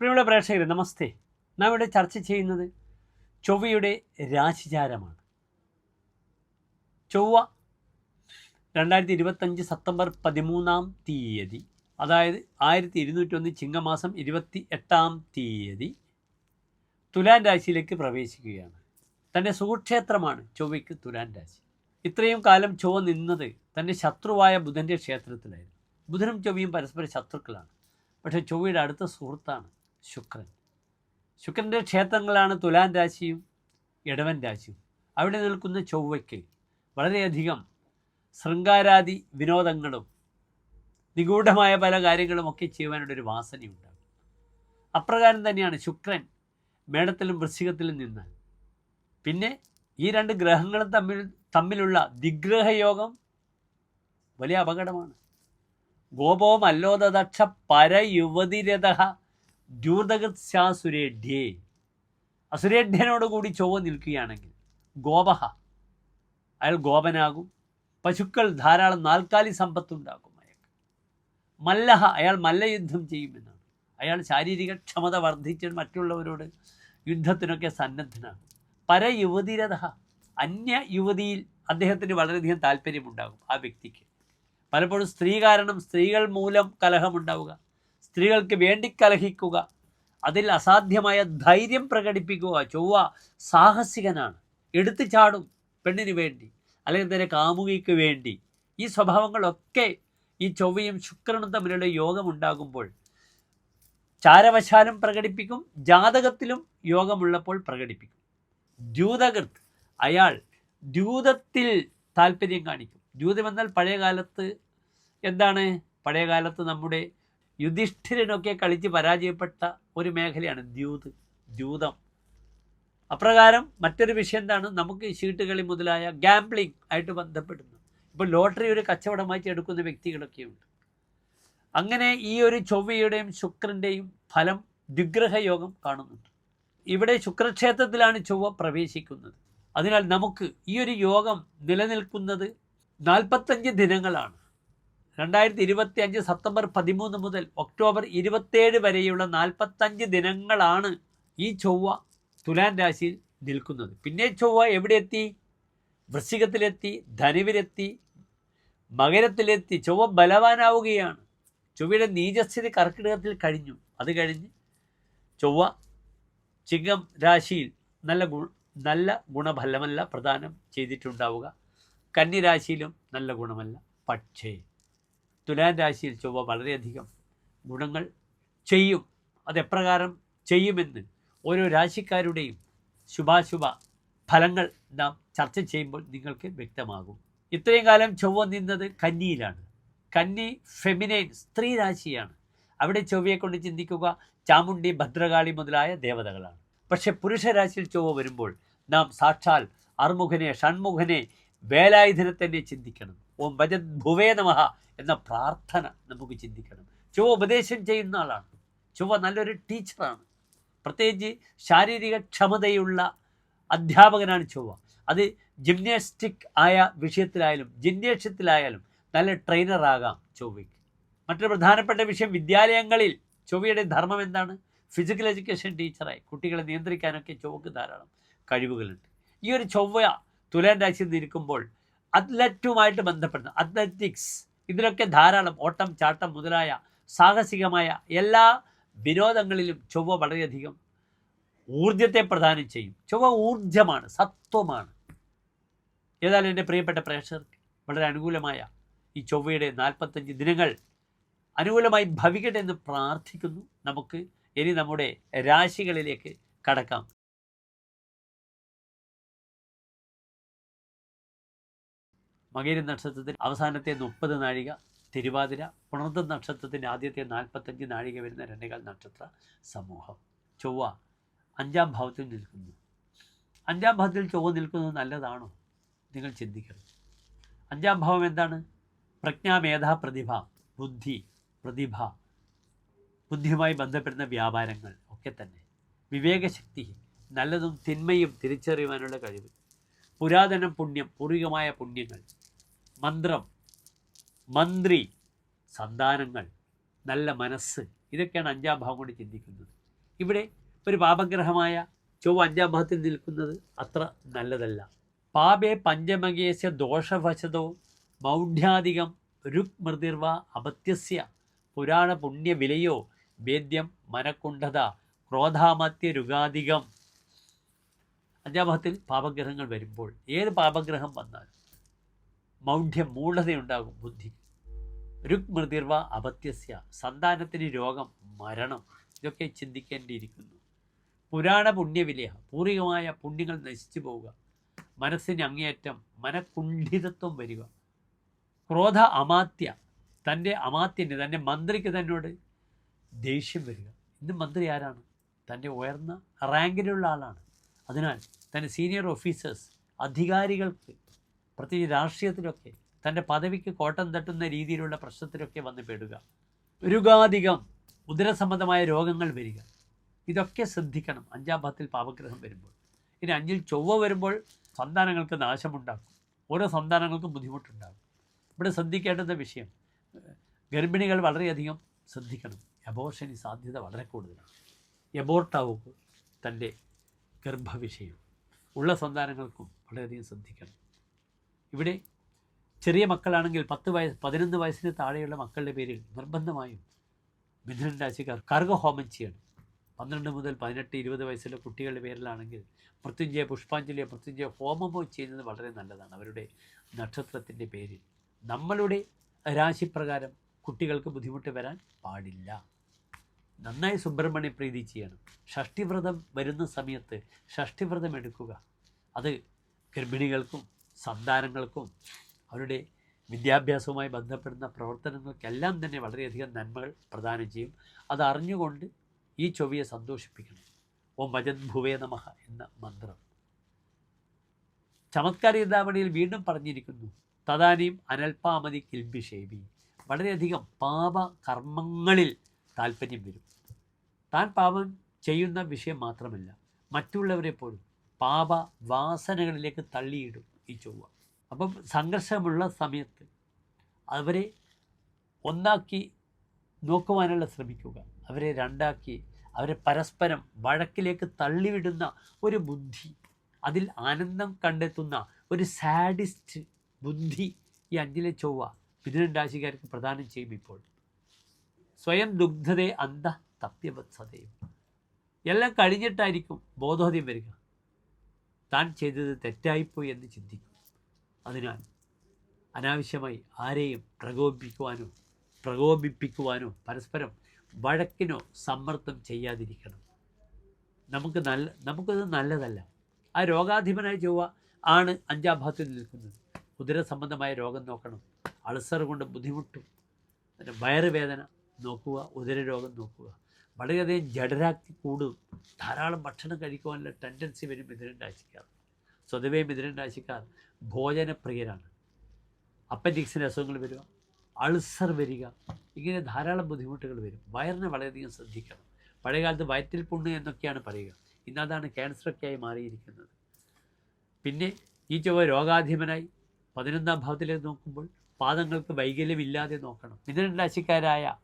പ്രിയമുള്ള പ്രേക്ഷകരെ നമസ്തേ. നാം ഇവിടെ ചർച്ച ചെയ്യുന്നത് ചൊവ്വയുടെ രാശിചാരമാണ്. ചൊവ്വ രണ്ടായിരത്തി ഇരുപത്തഞ്ച് സെപ്റ്റംബർ പതിമൂന്നാം തീയതി അതായത് ആയിരത്തി ഇരുന്നൂറ്റൊന്ന് ചിങ്ങമാസം ഇരുപത്തി എട്ടാം തീയതി തുലാൻ രാശിയിലേക്ക് പ്രവേശിക്കുകയാണ്. തന്റെ സുഖക്ഷേത്രമാണ് ചൊവ്വയ്ക്ക് തുലാൻ രാശി. ഇത്രയും കാലം ചൊവ്വ നിന്നത് തന്റെ ശത്രുവായ ബുധന്റെ ക്ഷേത്രത്തിലായിരുന്നു. ബുധനും ചൊവ്വയും പരസ്പര ശത്രുക്കളാണ്. പക്ഷേ ചൊവ്വയുടെ അടുത്ത സുഹൃത്താണ് ശുക്രൻ. ശുക്രന്റെ ക്ഷേത്രങ്ങളാണ് തുലാൻ രാശിയും ഇടവൻ രാശിയും. അവിടെ നിൽക്കുന്ന ചൊവ്വയ്ക്ക് വളരെയധികം ശൃംഗാരാദി വിനോദങ്ങളും നിഗൂഢമായ പല കാര്യങ്ങളുമൊക്കെ ചെയ്യുവാനുള്ളൊരു വാസനയുണ്ടാകും അപ്രകാരം തന്നെയാണ് ശുക്രൻ മേടത്തിലും വൃശ്ചികത്തിലും നിന്ന്. പിന്നെ ഈ രണ്ട് ഗ്രഹങ്ങളും തമ്മിൽ തമ്മിലുള്ള ദിഗ്രഹയോഗം വലിയ അപകടമാണ്. ഗോപോ മല്ലോദക്ഷ പരയുവതിരഥ ദ്യൂതകൃത്സാസുരേഢ്യേ അസുരേഢ്യനോട് കൂടി ചൊവ്വ നിൽക്കുകയാണെങ്കിൽ ഗോപഹ. അയാൾ ഗോപനാകും. പശുക്കൾ ധാരാളം നാൽക്കാലി സമ്പത്തുണ്ടാക്കും അയാൾക്ക്. മല്ലഹ അയാൾ മല്ലയുദ്ധം ചെയ്യുമെന്നാണ്. അയാൾ ശാരീരിക ക്ഷമത വർദ്ധിച്ച് മറ്റുള്ളവരോട് യുദ്ധത്തിനൊക്കെ സന്നദ്ധനാകും. പരയുവതിരഥ. അന്യ യുവതിയിൽ അദ്ദേഹത്തിന് വളരെയധികം താല്പര്യമുണ്ടാകും ആ വ്യക്തിക്ക്. പലപ്പോഴും സ്ത്രീ കാരണം സ്ത്രീകൾ മൂലം കലഹമുണ്ടാവുക. സ്ത്രീകൾക്ക് വേണ്ടി കലഹിക്കുക. അതിൽ അസാധ്യമായ ധൈര്യം പ്രകടിപ്പിക്കുക ചൊവ്വ സാഹസികനാണ്. എടുത്തു ചാടും പെണ്ണിന് വേണ്ടി അല്ലെങ്കിൽ തന്നെ കാമുകിക്ക് വേണ്ടി. ഈ സ്വഭാവങ്ങളൊക്കെ ഈ ചൊവ്വയും ശുക്രനും തമ്മിലുള്ള യോഗം ഉണ്ടാകുമ്പോൾ ചാരവശാലും പ്രകടിപ്പിക്കും ജാതകത്തിലും യോഗമുള്ളപ്പോൾ പ്രകടിപ്പിക്കും. ദ്യൂതകൃത് അയാൾ ദ്യൂതത്തിൽ താല്പര്യം കാണിക്കും. ദ്യൂതമെന്നാൽ പഴയ കാലത്ത് എന്താണ്? പഴയ കാലത്ത് നമ്മുടെ യുധിഷ്ഠിരനൊക്കെ കളിച്ച് പരാജയപ്പെട്ട ഒരു മേഖലയാണ് ദ്യൂത് ദ്യൂതം. അപ്രകാരം മറ്റൊരു വിഷയം എന്താണ്? നമുക്ക് ചീട്ടുകളി മുതലായ ഗാംബ്ലിംഗ് ആയിട്ട് ബന്ധപ്പെടുന്നു. ഇപ്പോൾ ലോട്ടറി ഒരു കച്ചവടമായി എടുക്കുന്ന വ്യക്തികളൊക്കെയുണ്ട്. അങ്ങനെ ഈ ഒരു ചൊവ്വയുടെയും ശുക്രന്റെയും ഫലം ദ്വിഗ്രഹയോഗം കാണുന്നുണ്ട്. ഇവിടെ ശുക്രക്ഷേത്രത്തിലാണ് ചൊവ്വ പ്രവേശിക്കുന്നത്. അതിനാൽ നമുക്ക് ഈ ഒരു യോഗം നിലനിൽക്കുന്നത് നാൽപ്പത്തഞ്ച് ദിനങ്ങളാണ്. രണ്ടായിരത്തി ഇരുപത്തി അഞ്ച് സെപ്റ്റംബർ പതിമൂന്ന് മുതൽ ഒക്ടോബർ ഇരുപത്തേഴ് വരെയുള്ള നാൽപ്പത്തഞ്ച് ദിനങ്ങളാണ് ഈ ചൊവ്വ തുലാൻ രാശിയിൽ നിൽക്കുന്നത്. പിന്നെ ചൊവ്വ എവിടെ എത്തി വൃശ്ചികത്തിലെത്തി ധനുവിലെത്തി മകരത്തിലെത്തി. ചൊവ്വ ബലവാനാവുകയാണ്. ചൊവ്വയുടെ നീചസ്ഥിതി കർക്കിടകത്തിൽ കഴിഞ്ഞു. അത് കഴിഞ്ഞ് ചൊവ്വ ചിങ്ങം രാശിയിൽ നല്ല ഗു നല്ല ഗുണഫലമല്ല പ്രദാനം ചെയ്തിട്ടുണ്ടാവുക. കന്നിരാശിയിലും നല്ല ഗുണമല്ല. പക്ഷേ തുലാൻ രാശിയിൽ ചൊവ്വ വളരെയധികം ഗുണങ്ങൾ ചെയ്യും. അതെപ്രകാരം ചെയ്യുമെന്ന് ഓരോ രാശിക്കാരുടെയും ശുഭാശുഭ ഫലങ്ങൾ നാം ചർച്ച ചെയ്യുമ്പോൾ നിങ്ങൾക്ക് വ്യക്തമാകും. ഇത്രയും കാലം ചൊവ്വ നിന്നത് കന്നിയിലാണ്. കന്നി ഫെമിനൈൻ സ്ത്രീ രാശിയാണ്. അവിടെ ചൊവ്വയെ കൊണ്ട് ചിന്തിക്കുക ചാമുണ്ടി ഭദ്രകാളി മുതലായ ദേവതകളാണ്. പക്ഷേ പുരുഷരാശിയിൽ ചൊവ്വ വരുമ്പോൾ നാം സാക്ഷാൽ അർമുഖനെ ഷൺമുഖനെ വേലായുധനെ തന്നെ ചിന്തിക്കണം. ഓം ഭജത് ഭുവേ നമഹ എന്ന പ്രാർത്ഥന നമുക്ക് ചിന്തിക്കണം. ചൊവ്വ ഉപദേശം ചെയ്യുന്ന ആളാണ്. ചൊവ്വ നല്ലൊരു ടീച്ചറാണ്. പ്രത്യേകിച്ച് ശാരീരിക ക്ഷമതയുള്ള അധ്യാപകനാണ് ചൊവ്വ. അത് ജിംനാസ്റ്റിക് ആയ വിഷയത്തിലായാലും ജിംനേഷ്യത്തിലായാലും നല്ല ട്രെയിനറാകാം ചൊവ്വയ്ക്ക്. മറ്റൊരു പ്രധാനപ്പെട്ട വിഷയം വിദ്യാലയങ്ങളിൽ ചൊവ്വയുടെ ധർമ്മം എന്താണ്? ഫിസിക്കൽ എഡ്യൂക്കേഷൻ ടീച്ചറായി കുട്ടികളെ നിയന്ത്രിക്കാനൊക്കെ ചൊവ്വക്ക് ധാരാളം കഴിവുകളുണ്ട്. ഈ ഒരു ചൊവ്വ തുലാൻ രാശിയിൽ നിൽക്കുമ്പോൾ അത്ലറ്റുമായിട്ട് ബന്ധപ്പെടുന്ന. അത്ലറ്റിക്സ് ഇതിലൊക്കെ ധാരാളം ഓട്ടം ചാട്ടം മുതലായ സാഹസികമായ എല്ലാ വിനോദങ്ങളിലും ചൊവ്വ വളരെയധികം ഊർജത്തെ പ്രദാനം ചെയ്യും. ചൊവ്വ ഊർജമാണ് സത്വമാണ്. ഏതായാലും എന്റെ പ്രിയപ്പെട്ട പ്രേക്ഷകർക്ക് വളരെ അനുകൂലമായ ഈ ചൊവ്വയുടെ നാൽപ്പത്തഞ്ച് ദിനങ്ങൾ അനുകൂലമായി ഭവിക്കട്ടെ എന്ന് പ്രാർത്ഥിക്കുന്നു. നമുക്ക് ഇനി നമ്മുടെ രാശികളിലേക്ക് കടക്കാം. മകര നക്ഷത്രത്തിൽ അവസാനത്തെ മുപ്പത് നാഴിക തിരുവാതിര പുണർത്ത നക്ഷത്രത്തിന്റെ ആദ്യത്തെ നാൽപ്പത്തഞ്ച് നാഴിക വരുന്ന രണ്ടേകാൽ നക്ഷത്ര സമൂഹം. ചൊവ്വ അഞ്ചാം ഭാവത്തിൽ നിൽക്കുന്നു. അഞ്ചാം ഭാവത്തിൽ ചൊവ്വ നിൽക്കുന്നത് നല്ലതാണോ? നിങ്ങൾ ചിന്തിക്കണം. അഞ്ചാം ഭാവം എന്താണ്? പ്രജ്ഞാമേധ പ്രതിഭ ബുദ്ധി പ്രതിഭ. ബുദ്ധിയുമായി ബന്ധപ്പെടുന്ന വ്യാപാരങ്ങൾ ഒക്കെ തന്നെ. വിവേകശക്തി നല്ലതും തിന്മയും തിരിച്ചറിയുവാനുള്ള കഴിവ്. പുരാതന പുണ്യം പൂർവികമായ പുണ്യങ്ങൾ മന്ത്രം മന്ത്രി സന്താനങ്ങൾ നല്ല മനസ്സ് ഇതൊക്കെയാണ് അഞ്ചാം ഭാവം കൊണ്ട് ചിന്തിക്കുന്നത്. ഇവിടെ ഒരു പാപഗ്രഹമായ ചൊവ്വ അഞ്ചാം ഭാവത്തിൽ നിൽക്കുന്നത് അത്ര നല്ലതല്ല. പാപേ പഞ്ചമകേശ ദോഷവശതോ മൗഢ്യാധികം രുക്മൃതിർവ അപത്യസ്യ പുരാണ പുണ്യവിലയോ വേദ്യം മനക്കുണ്ഠത ക്രോധാമത്യ രുഗാധികം. അഞ്ചാം ഭാവത്തിൽ പാപഗ്രഹങ്ങൾ വരുമ്പോൾ ഏത് പാപഗ്രഹം വന്നാലും മൗഢ്യം മൂഢതയുണ്ടാകും ബുദ്ധി. രുക്മൃതിർവ അപത്യസ്യ സന്താനത്തിന് രോഗം മരണം ഇതൊക്കെ ചിന്തിക്കേണ്ടിയിരിക്കുന്നു. പുരാണ പുണ്യവിലയ പൂർവികമായ പുണ്യങ്ങൾ നശിച്ചു പോവുക. മനസ്സിന് അങ്ങേയറ്റം മനക്കുണ്ഠിതത്വം വരിക. ക്രോധ അമാത്യ തന്റെ അമാത്യന് തന്റെ മന്ത്രിക്ക് തന്നോട് ദേഷ്യം വരിക. ഇന്ന് മന്ത്രി ആരാണ്? തന്റെ ഉയർന്ന റാങ്കിലുള്ള ആളാണ്. അതിനാൽ തന്റെ സീനിയർ ഓഫീസേഴ്സ് അധികാരികൾക്ക് പ്രത്യേകിച്ച് രാഷ്ട്രീയത്തിലൊക്കെ തന്റെ പദവിക്ക് കോട്ടം തട്ടുന്ന രീതിയിലുള്ള പ്രശ്നത്തിലൊക്കെ വന്ന് പെടുക. രുഗാധികം ഉദരസംബന്ധമായ രോഗങ്ങൾ വരിക. ഇതൊക്കെ ശ്രദ്ധിക്കണം. അഞ്ചാം ഭാഗത്തിൽ പാപഗ്രഹം വരുമ്പോൾ. ഇനി അഞ്ചിൽ ചൊവ്വ വരുമ്പോൾ സന്താനങ്ങൾക്ക് നാശമുണ്ടാക്കും. ഓരോ സന്താനങ്ങൾക്കും ബുദ്ധിമുട്ടുണ്ടാകും. ഇവിടെ ശ്രദ്ധിക്കേണ്ടുന്ന വിഷയം ഗർഭിണികൾ വളരെയധികം ശ്രദ്ധിക്കണം. അബോർഷന് സാധ്യത വളരെ കൂടുതലാണ്. എബോർട്ടാവുക തന്റെ ഗർഭവിഷയം ഉള്ള സന്താനങ്ങൾക്കും വളരെയധികം ശ്രദ്ധിക്കണം. ഇവിടെ ചെറിയ മക്കളാണെങ്കിൽ പത്ത് വയസ്സ് പതിനൊന്ന് വയസ്സിന് താഴെയുള്ള മക്കളുടെ പേരിൽ നിർബന്ധമായും മിഥുനൻ രാശിക്കാർ കർഗഹോമം ചെയ്യണം. പന്ത്രണ്ട് മുതൽ പതിനെട്ട് ഇരുപത് വയസ്സിലെ കുട്ടികളുടെ പേരിലാണെങ്കിൽ മൃത്യുഞ്ജയ പുഷ്പാഞ്ജലിയോ മൃത്യുഞ്ജയ ഹോമമോ ചെയ്യുന്നത് വളരെ നല്ലതാണ്. അവരുടെ നക്ഷത്രത്തിന്റെ പേരിൽ. നമ്മളുടെ രാശിപ്രകാരം കുട്ടികൾക്ക് ബുദ്ധിമുട്ട് വരാൻ പാടില്ല. നന്നായി സുബ്രഹ്മണ്യ പ്രീതി ചെയ്യണം. ഷഷ്ടിവ്രതം വരുന്ന സമയത്ത് ഷഷ്ടിവ്രതം എടുക്കുക. അത് ഗർഭിണികൾക്കും സന്താനങ്ങൾക്കും അവരുടെ വിദ്യാഭ്യാസവുമായി ബന്ധപ്പെടുന്ന പ്രവർത്തനങ്ങൾക്കെല്ലാം തന്നെ വളരെയധികം നന്മകൾ പ്രദാനം ചെയ്യും. അത് അറിഞ്ഞുകൊണ്ട് ഈ ചൊവ്വയെ സന്തോഷിപ്പിക്കണം. ഓം ഭജൻ ഭുവേ നമഃ എന്ന മന്ത്രം. ചമത്കാര ചിന്താമണിയിൽ വീണ്ടും പറഞ്ഞിരിക്കുന്നു തദാനീം അനൽപാമതി കിൽബിഷേബി വളരെയധികം പാപ കർമ്മങ്ങളിൽ താല്പര്യം വരും. താൻ പാപം ചെയ്യുന്ന വിഷയം മാത്രമല്ല മറ്റുള്ളവരെ പോലും പാപ വാസനകളിലേക്ക് തള്ളിയിടും. ഈ ചൊവ്വ. അപ്പം സംഘർഷമുള്ള സമയത്ത് അവരെ ഒന്നാക്കി നോക്കുവാനുള്ള ശ്രമിക്കുക. അവരെ രണ്ടാക്കി അവരെ പരസ്പരം വഴക്കിലേക്ക് തള്ളിവിടുന്ന ഒരു ബുദ്ധി അതിൽ ആനന്ദം കണ്ടെത്തുന്ന ഒരു സാഡിസ്റ്റ് ബുദ്ധി ഈ അഞ്ചിലെ ചൊവ്വ മിഥുനൻ രാശിക്കാർക്ക് പ്രദാനം ചെയ്യും ഇപ്പോൾ. സ്വയം ദുഗ്ധതയെ അന്ത തപ്യവത്സതയും എല്ലാം കഴിഞ്ഞിട്ടായിരിക്കും ബോധോദയം വരിക. താൻ ചെയ്തത് തെറ്റായിപ്പോയി എന്ന് ചിന്തിക്കും. അതിനാൽ അനാവശ്യമായി ആരെയും പ്രകോപിപ്പിക്കുവാനോ പ്രകോപിപ്പിക്കുവാനോ പരസ്പരം വഴക്കിനോ സമ്മർദ്ദം ചെയ്യാതിരിക്കണം. നമുക്ക് നല്ല നമുക്കത് നല്ലതല്ല. ആ രോഗാധിപനായ ചൊവ്വ ആണ് അഞ്ചാം ഭാഗത്തിൽ നിൽക്കുന്നത്. ഉദര സംബന്ധമായ രോഗം നോക്കണം. അൾസർ കൊണ്ട് ബുദ്ധിമുട്ടും. വയറുവേദന നോക്കുക ഉദരരോഗം നോക്കുക. വളരെയധികം ജഡരാക്തി കൂടും. ധാരാളം ഭക്ഷണം കഴിക്കുവാനുള്ള ടെൻഡൻസി വരും മിഥുനൻ രാശിക്കാർ. സ്വതവേ മിഥുനൻ രാശിക്കാർ ഭോജനപ്രിയരാണ്. അപ്പൻഡിക്സിന്റെ അസുഖങ്ങൾ വരിക അൾസർ വരിക ഇങ്ങനെ ധാരാളം ബുദ്ധിമുട്ടുകൾ വരും. വയറിനെ വളരെയധികം ശ്രദ്ധിക്കണം. പഴയകാലത്ത് വയറ്റിൽ പുണ്ണ് എന്നൊക്കെയാണ് പറയുക. ഇന്നതാണ് ക്യാൻസറൊക്കെ ആയി മാറിയിരിക്കുന്നത്. പിന്നെ ഈ ചൊവ്വ രോഗാധിപനായി പതിനൊന്നാം ഭാവത്തിലേക്ക് നോക്കുമ്പോൾ പാദങ്ങൾക്ക് വൈകല്യമില്ലാതെ നോക്കണം. മിഥുനരാശിക്കാരായ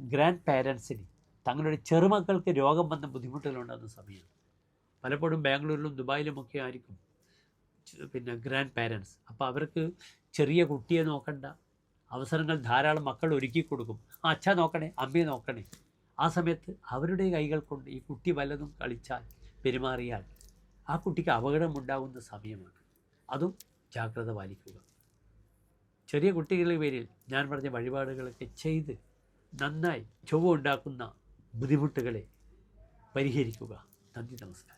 ഗ്രാൻഡ് പാരൻസിന് തങ്ങളുടെ ചെറുമക്കൾക്ക് രോഗം വന്ന ബുദ്ധിമുട്ടുകളുണ്ടാകുന്ന സമയം പലപ്പോഴും ബാംഗ്ലൂരിലും ദുബായിലുമൊക്കെ ആയിരിക്കും. പിന്നെ ഗ്രാൻഡ് പാരൻസ്. അപ്പോൾ അവർക്ക് ചെറിയ കുട്ടിയെ നോക്കണ്ട. അവസരങ്ങൾ ധാരാളം മക്കൾ ഒരുക്കി കൊടുക്കും. ആ അച്ഛ നോക്കണേ അമ്മയെ നോക്കണേ. ആ സമയത്ത് അവരുടെ കൈകൾ കൊണ്ട് ഈ കുട്ടി വല്ലതും കളിച്ചാൽ പെരുമാറിയാൽ ആ കുട്ടിക്ക് അപകടമുണ്ടാകുന്ന സമയമാണ്. അതും ജാഗ്രത പാലിക്കുക. ചെറിയ കുട്ടികളുടെ പേരിൽ ഞാൻ പറഞ്ഞ വഴിപാടുകളൊക്കെ ചെയ്ത് നന്നായി ചൊവ്വ ഉണ്ടാക്കുന്ന ബുദ്ധിമുട്ടുകളെ പരിഹരിക്കുക. നന്ദി നമസ്കാരം.